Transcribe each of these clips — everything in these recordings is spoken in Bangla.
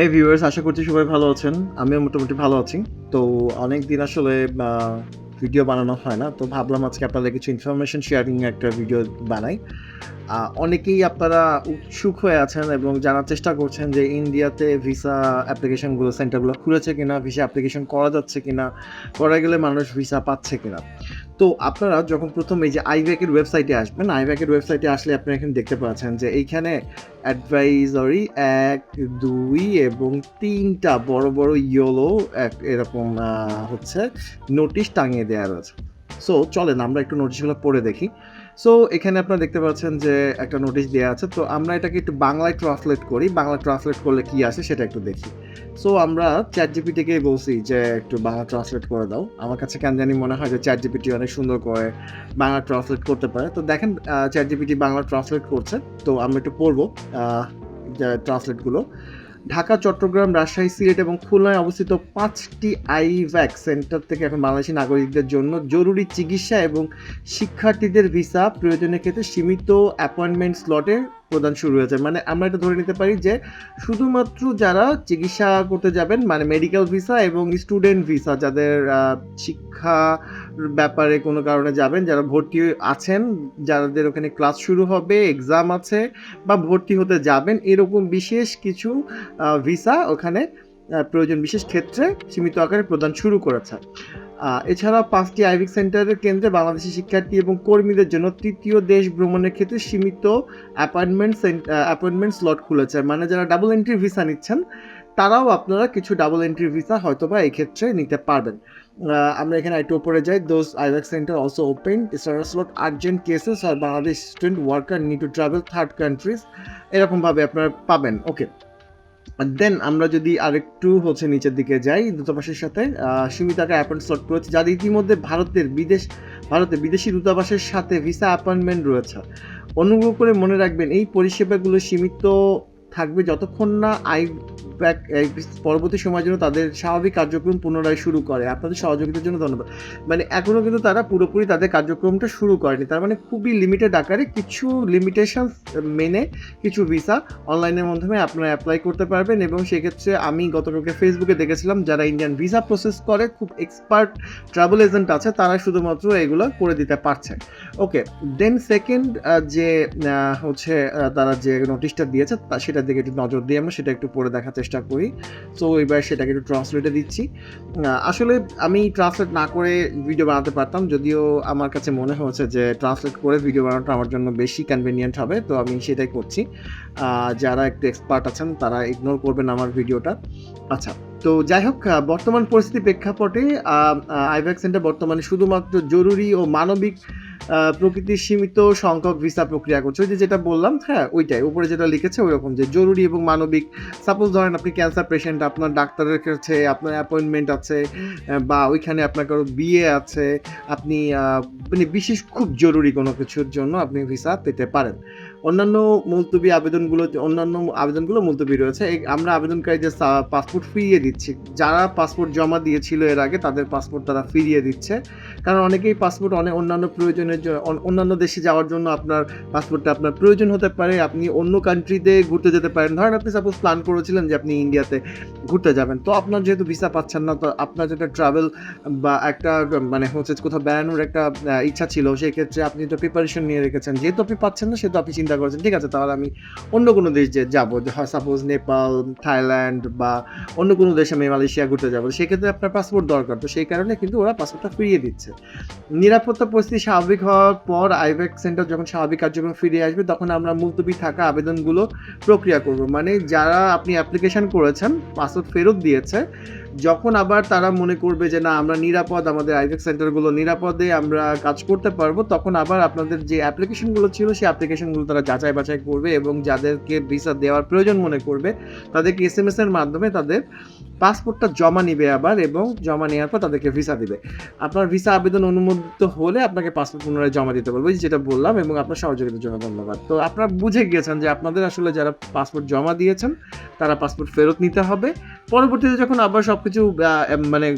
হে ভিউয়ার্স আশা করছি সবাই ভালো আছেন। আমিও মোটামুটি ভালো আছি। তো অনেক দিন আসলে ভিডিও বানানো হয় না। তো ভাবলাম আজকে আপনাদের কিছু ইনফরমেশন শেয়ারিং একটা ভিডিও বানাই। অনেকেই আপনারা উৎসুক হয়ে আছেন এবং জানার চেষ্টা করছেন যে ইন্ডিয়াতে ভিসা অ্যাপ্লিকেশনগুলো সেন্টারগুলো খুলেছে কিনা ভিসা অ্যাপ্লিকেশন করা যাচ্ছে কিনা, করা গেলে মানুষ ভিসা পাচ্ছে কিনা। তো আপনারা যখন প্রথম এই যে আইব্যাকের ওয়েবসাইটে আসবেন, আইব্যাকের ওয়েবসাইটে আসলে আপনারা এখানে দেখতে পাচ্ছেন যে এইখানে অ্যাডভাইজরি এক, দুই এবং তিনটা বড় বড় ইয়োলো এক এরকম হচ্ছে নোটিশ টাঙিয়ে দেওয়া রয়েছে। সো চলেন আমরা একটু নোটিশগুলো পড়ে দেখি। সো এখানে আপনারা দেখতে পাচ্ছেন যে একটা নোটিশ দেওয়া আছে। তো আমরা এটাকে একটু বাংলায় ট্রান্সলেট করি। বাংলা ট্রান্সলেট করলে কি আসে সেটা একটু দেখি। সো আমরা চ্যাট জিপিটিকে বলছি যে একটু বাংলা ট্রান্সলেট করে দাও। আমার কাছে কেন জানি মনে হয় যে চ্যাট জিপিটি অনেক সুন্দর করে বাংলা ট্রান্সলেট করতে পারে। তো দেখেন চ্যাট জিপিটি বাংলা ট্রান্সলেট করছে। তো আমরা একটু পড়ব ট্রান্সলেটগুলো ঢাকা, চট্টগ্রাম, রাজশাহী, সিলেট এবং খুলনায় অবস্থিত পাঁচটি আইভ্যাক সেন্টার থেকে এখন বাংলাদেশি নাগরিকদের জন্য জরুরি চিকিৎসা এবং শিক্ষার্থীদের ভিসা প্রয়োজনের ক্ষেত্রে সীমিত অ্যাপয়েন্টমেন্ট স্লটে প্রদান শুরু হয়েছে। মানে আমরা এটা ধরে নিতে পারি যে শুধুমাত্র যারা চিকিৎসা করতে যাবেন মানে মেডিকেল ভিসা এবং স্টুডেন্ট ভিসা যাদের শিক্ষা ব্যাপারে কোনো কারণে যাবেন, যারা ভর্তি আছেন, যাদের ওখানে ক্লাস শুরু হবে এক্সাম আছে বা ভর্তি হতে যাবেন, এরকম বিশেষ কিছু ভিসা ওখানে প্রয়োজন বিশেষ ক্ষেত্রে সীমিত আকারে প্রদান শুরু করেছে। এছাড়া পাঁচটি আইভিক সেন্টারের কেন্দ্রে বাংলাদেশি শিক্ষার্থী এবং কর্মীদের জন্য তৃতীয় দেশ ভ্রমণের ক্ষেত্রে সীমিত অ্যাপয়েন্টমেন্ট অ্যাপয়েন্টমেন্ট স্লট খুলেছে। মানে যারা ডাবল এন্ট্রি ভিসা নিচ্ছেন, তারাও আপনারা কিছু ডাবল এন্ট্রি ভিসা হয়তো বা এই ক্ষেত্রে নিতে পারবেন। আমরা এখানে একটু উপরে যাই। Those IVAC centre also open slot urgent cases R Bangladesh student worker need to travel third countries এরকমভাবে আপনারা পাবেন। ওকে দেন আমরা যদি আরেকটু হচ্ছে নিচের দিকে যাই, দূতাবাসের সাথে সীমিতাকে অ্যাপয়েন্ট স্লট করেছে, যাদের ইতিমধ্যে ভারতের বিদেশ ভারতে বিদেশি দূতাবাসের সাথে ভিসা অ্যাপয়েন্টমেন্ট রয়েছে। অনুগ্রহ করে মনে রাখবেন, এই পরিষেবাগুলো সীমিত থাকবে যতক্ষণ না আই পরবর্তী সময়ের জন্য তাদের স্বাভাবিক কার্যক্রম পুনরায় শুরু করে। আপনাদের সহযোগিতার জন্য ধন্যবাদ। মানে এখনও কিন্তু তারা পুরোপুরি তাদের কার্যক্রমটা শুরু করেনি। তার মানে খুবই লিমিটেড আকারে কিছু লিমিটেশন মেনে কিছু ভিসা অনলাইনের মাধ্যমে আপনারা অ্যাপ্লাই করতে পারবেন এবং সেক্ষেত্রে আমি গতকালকে ফেসবুকে দেখেছিলাম, যারা ইন্ডিয়ান ভিসা প্রসেস করে, খুব এক্সপার্ট ট্রাভেল এজেন্ট আছে, তারা শুধুমাত্র এগুলো করে দিতে পারছে। ওকে দেন সেকেন্ড যে হচ্ছে তারা যে নোটিশটা দিয়েছে সেটার দিকে একটু নজর দিয়ে আমরা সেটা একটু পড়ে দেখার করি। সো এবার সেটাকে একটু ট্রান্সলেটে দিচ্ছি। আসলে আমি ট্রান্সলেট না করে ভিডিও বানাতে পারতাম, যদিও আমার কাছে মনে হয়েছে যে ট্রান্সলেট করে ভিডিও বানানোটা আমার জন্য বেশি কনভেনিয়েন্ট হবে, তো আমি সেটাই করছি। যারা একটু এক্সপার্ট আছেন, তারা ইগনোর করবেন আমার ভিডিওটা আচ্ছা তো যাই হোক বর্তমান পরিস্থিতি প্রেক্ষাপটে আইভ্যাক সেন্টার বর্তমানে শুধুমাত্র জরুরি ও মানবিক প্রকৃতির সীমিত সংখ্যক ভিসা প্রক্রিয়া করছে। ওই যে যেটা বললাম হ্যাঁ ওইটাই। উপরে যেটা লিখেছে ওই রকম যে জরুরি এবং মানবিক। সাপোজ ধরেন আপনি ক্যান্সার পেশেন্ট আপনার ডাক্তারের কাছে আপনার অ্যাপয়েন্টমেন্ট আছে বা ওইখানে আপনার কারও বিয়ে আছে, আপনি মানে বিশেষ খুব জরুরি কোনো কিছুর জন্য আপনি ভিসা পেতে পারেন। অন্যান্য মুলতবি আবেদনগুলো, অন্যান্য আবেদনগুলো মুলতবি রয়েছে। আমরা আবেদনকারীদের পাসপোর্ট ফিরিয়ে দিচ্ছি। যারা পাসপোর্ট জমা দিয়েছিল এর আগে, তাদের পাসপোর্ট তারা ফিরিয়ে দিচ্ছে। কারণ অনেকেই পাসপোর্ট অনেক অন্যান্য প্রয়োজনের জন্য অন্যান্য দেশে যাওয়ার জন্য আপনার পাসপোর্টটা আপনার প্রয়োজন হতে পারে। আপনি অন্য কান্ট্রিতে ঘুরতে যেতে পারেন। ধরেন আপনি সাপোজ প্ল্যান করেছিলেন যে আপনি ইন্ডিয়াতে ঘুরতে যাবেন। তো আপনার যেহেতু ভিসা পাচ্ছেন না, তো আপনার যেটা ট্রাভেল বা একটা মানে হচ্ছে কোথাও বেড়ানোর একটা ইচ্ছা ছিল সেই ক্ষেত্রে আপনি তো প্রিপারেশন নিয়ে রেখেছেন। যেহেতু আপনি পাচ্ছেন না, সেহেতু আপনি চিন্তা করেছেন, ঠিক আছে, তাহলে আমি অন্য কোনো দেশ যে যাব সাপোজ নেপাল, থাইল্যান্ড বা অন্য কোনো দেশে আমি মালয়েশিয়া ঘুরতে যাব, সেক্ষেত্রে আপনার পাসপোর্ট দরকার। তো সেই কারণে কিন্তু ওরা পাসপোর্টটা ফিরিয়ে দিচ্ছে। নিরাপত্তা পরিস্থিতি স্বাভাবিক হওয়ার পর আইভ্যাক সেন্টার যখন স্বাভাবিক কার্যক্রম ফিরে আসবে, তখন আমরা মুলতবি থাকা আবেদনগুলো প্রক্রিয়া করব। মানে যারা আপনি অ্যাপ্লিকেশন করেছেন পাসপোর্ট ফেরত দিয়েছে যখন আবার তারা মনে করবে যে না, আমরা নিরাপদ, আমাদের আইভেক সেন্টারগুলো নিরাপদে আমরা কাজ করতে পারব, তখন আবার আপনাদের যে অ্যাপ্লিকেশনগুলো ছিল, সেই অ্যাপ্লিকেশনগুলো তারা যাচাই বাছাই করবে এবং যাদেরকে ভিসা দেওয়ার প্রয়োজন মনে করবে, তাদেরকে এস এম এস এর মাধ্যমে তাদের পাসপোর্টটা জমা নিবে আবার এবং জমা নেওয়ার পর তাদেরকে ভিসা দিবে। আপনার ভিসা আবেদন অনুমোদিত হলে আপনাকে পাসপোর্ট পুনরায় জমা দিতে যে যেটা বললাম, এবং আপনার সহযোগিতার জন্য ধন্যবাদ। তো আপনারা বুঝে গিয়েছেন যে আপনাদের আসলে যারা পাসপোর্ট জমা দিয়েছেন, তারা পাসপোর্ট ফেরত নিতে হবে। পরবর্তীতে যখন আবার সব কিছু মানে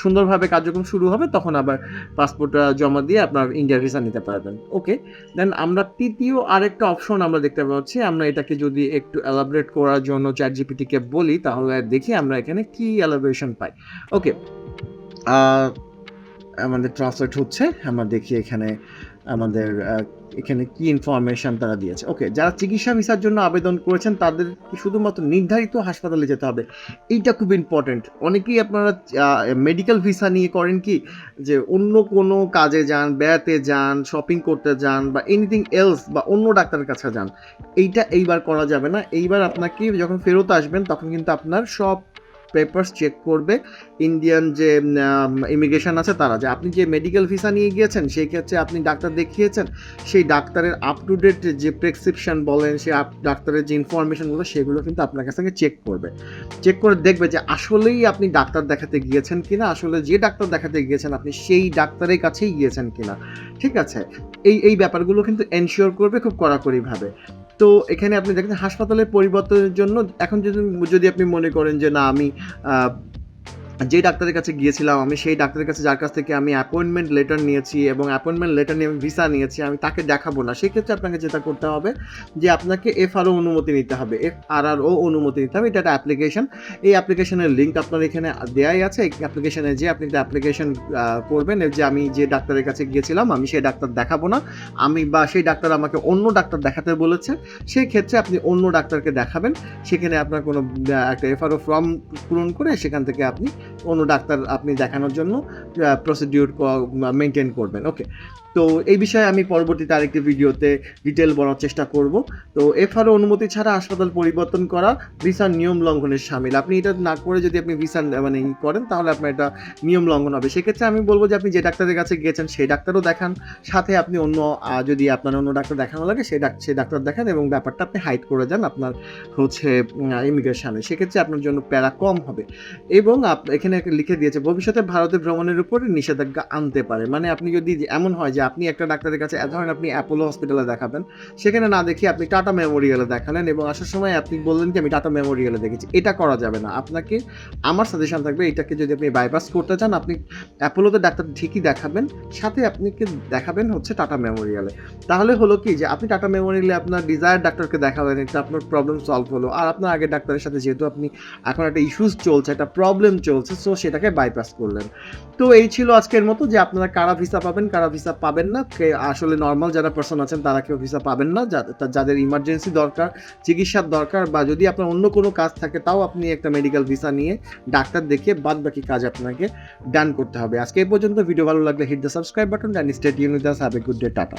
সুন্দরভাবে কার্যক্রম শুরু হবে, তখন আবার পাসপোর্ট জমা দিয়ে আপনার ইন্ডিয়ার ভিসা নিতে পারবেন। ওকে? দেন আমরা তৃতীয় আরেকটা অপশন আমরা দেখতে পাচ্ছি। আমরা এটাকে যদি একটু এলাবরেট করার জন্য চ্যাট জিপিটিকে বলি, তাহলে দেখি আমরা এখানে কি এলাবোরেশন পাই? ওকে আমাদের ট্রান্সলেট হচ্ছে, আমরা দেখি এখানে আমাদের এখানে কি ইনফরমেশন তারা দিয়েছে। ওকে যারা চিকিৎসা ভিসার জন্য আবেদন করেছেন, তাদের শুধুমাত্র নির্ধারিত হাসপাতালে যেতে হবে। এইটা খুব ইম্পর্টেন্ট অনেকেই আপনারা মেডিকেল ভিসা নিয়ে করেন কি, যে অন্য কোনো কাজে যান, বেড়াতে যান শপিং করতে যান, বা এনিথিং এলস বা অন্য ডাক্তারের কাছে যান, এইটা এইবার করা যাবে না। এইবার আপনাকে যখন ফেরত আসবেন, তখন কিন্তু আপনার সব পেপার্স চেক করবে ইন্ডিয়ান যে ইমিগ্রেশন আছে তারা, যে আপনি যে মেডিকেল ভিসা নিয়ে গিয়েছেন, সেই ক্ষেত্রে আপনি ডাক্তার দেখিয়েছেন, সেই ডাক্তারের আপ টু ডেট যে প্রেসক্রিপশন বলেন আপ- ডাক্তারের যে ইনফরমেশনগুলো সেগুলো কিন্তু আপনার কাছ থেকে চেক করবে। চেক করে দেখবে যে আসলেই আপনি ডাক্তার দেখাতে গিয়েছেন কিনা, আসলে যে ডাক্তার দেখাতে গিয়েছেন, আপনি সেই ডাক্তারের কাছেই গিয়েছেন কিনা, ঠিক আছে? এই এই ব্যাপারগুলো কিন্তু এনশিওর করবে খুব কড়াকড়িভাবে। তো এখানে আপনি দেখেন হাসপাতালের পরিবর্তনের জন্য এখন যদি যদি আপনি মনে করেন যে না, আমি আহ, যে ডাক্তারের কাছে গিয়েছিলাম আমি সেই ডাক্তারের কাছে যার কাছ থেকে আমি অ্যাপয়েন্টমেন্ট লেটার নিয়েছি এবং অ্যাপয়েন্টমেন্ট লেটার নিয়ে আমি ভিসা নিয়েছি আমি তাকে দেখাবো না। সেক্ষেত্রে আপনাকে যেটা করতে হবে যে আপনাকে এফআরও অনুমতি নিতে হবে। এফ আর আর ও অনুমতি নিতে হবে। এটা একটা অ্যাপ্লিকেশন এই অ্যাপ্লিকেশনের লিঙ্ক আপনার এখানে দেওয়াই আছে। এই অ্যাপ্লিকেশনে যে আপনি একটা অ্যাপ্লিকেশন করবেন। যে আমি যে ডাক্তারের কাছে গিয়েছিলাম আমি সেই ডাক্তার দেখাবো না। আমি বা সেই ডাক্তার আমাকে অন্য ডাক্তার দেখাতে বলেছে। সেই ক্ষেত্রে আপনি অন্য ডাক্তারকে দেখাবেন। সেখানে আপনার কোনো একটা এফআরও ফর্ম পূরণ করে সেখান থেকে আপনি অন্য ডাক্তার আপনি দেখানোর জন্য প্রসিডিউর মেনটেন করবেন। ওকে তো এই বিষয়ে আমি পরবর্তীতে আরেকটি ভিডিওতে ডিটেল বলার চেষ্টা করব। তো এফআরও অনুমতি ছাড়া হাসপাতাল পরিবর্তন করা ভিসার নিয়ম লঙ্ঘনের সামিল। আপনি এটা না করে যদি আপনি ভিসা মানে ই করেন, তাহলে আপনার এটা নিয়ম লঙ্ঘন হবে। সেক্ষেত্রে আমি বলব যে আপনি যে ডাক্তারের কাছে গিয়েছেন, সেই ডাক্তারও দেখান। সাথে আপনি অন্য যদি আপনার অন্য ডাক্তার দেখানো লাগে সেই ডাক সেই ডাক্তার দেখান এবং ব্যাপারটা আপনি হাইড করে যান আপনার হচ্ছে ইমিগ্রেশনে সেক্ষেত্রে আপনার জন্য প্যারা কম হবে। এবং এখানে লিখে দিয়েছে, ভবিষ্যতে ভারতে ভ্রমণের উপরে নিষেধাজ্ঞা আনতে পারে। মানে আপনি যদি এমন হয় যে আপনি একটা ডাক্তারের কাছে ধরেন আপনি অ্যাপোলো হসপিটালে দেখাবেন, সেখানে না দেখি আপনি টাটা মেমোরিয়ালে দেখালেন এবং আসার সময় আপনি বললেন যে আমি টাটা মেমোরিয়ালে দেখেছি। এটা করা যাবে না। আপনাকে, আমার সাজেশন থাকবে, এটাকে যদি আপনি বাইপাস করতে চান, আপনি অ্যাপোলোতে ডাক্তার ঠিকই দেখাবেন, সাথে আপনি কি দেখাবেন হচ্ছে টাটা মেমোরিয়ালে। তাহলে হলো কি যে, আপনি টাটা মেমোরিয়ালে আপনার ডিজায়ার ডাক্তারকে দেখাবেন এটা আপনার প্রবলেম সলভ হলো। আর আপনার আগের ডাক্তারের সাথে যেহেতু আপনি এখন একটা ইস্যুস চলছে, একটা প্রবলেম চলছে সো সেটাকে বাইপাস করলেন। তো এই ছিল আজকের মতো যে আপনারা কারা ভিসা পাবেন, কারা ভিসা পাবেন না। আসলে নর্মাল যারা পার্সন আছেন, তারা কেউ ভিসা পাবেন না। যাদের ইমার্জেন্সি দরকার, চিকিৎসার দরকার, বা যদি আপনার অন্য কোনো কাজ থাকে, তাও আপনি একটা মেডিকেল ভিসা নিয়ে ডাক্তার দেখিয়ে বাদ বাকি কাজ আপনাকে ডান করতে হবে। আজকে এই পর্যন্ত। ভিডিও ভালো লাগলে hit the subscribe button and stay tuned have a good day tata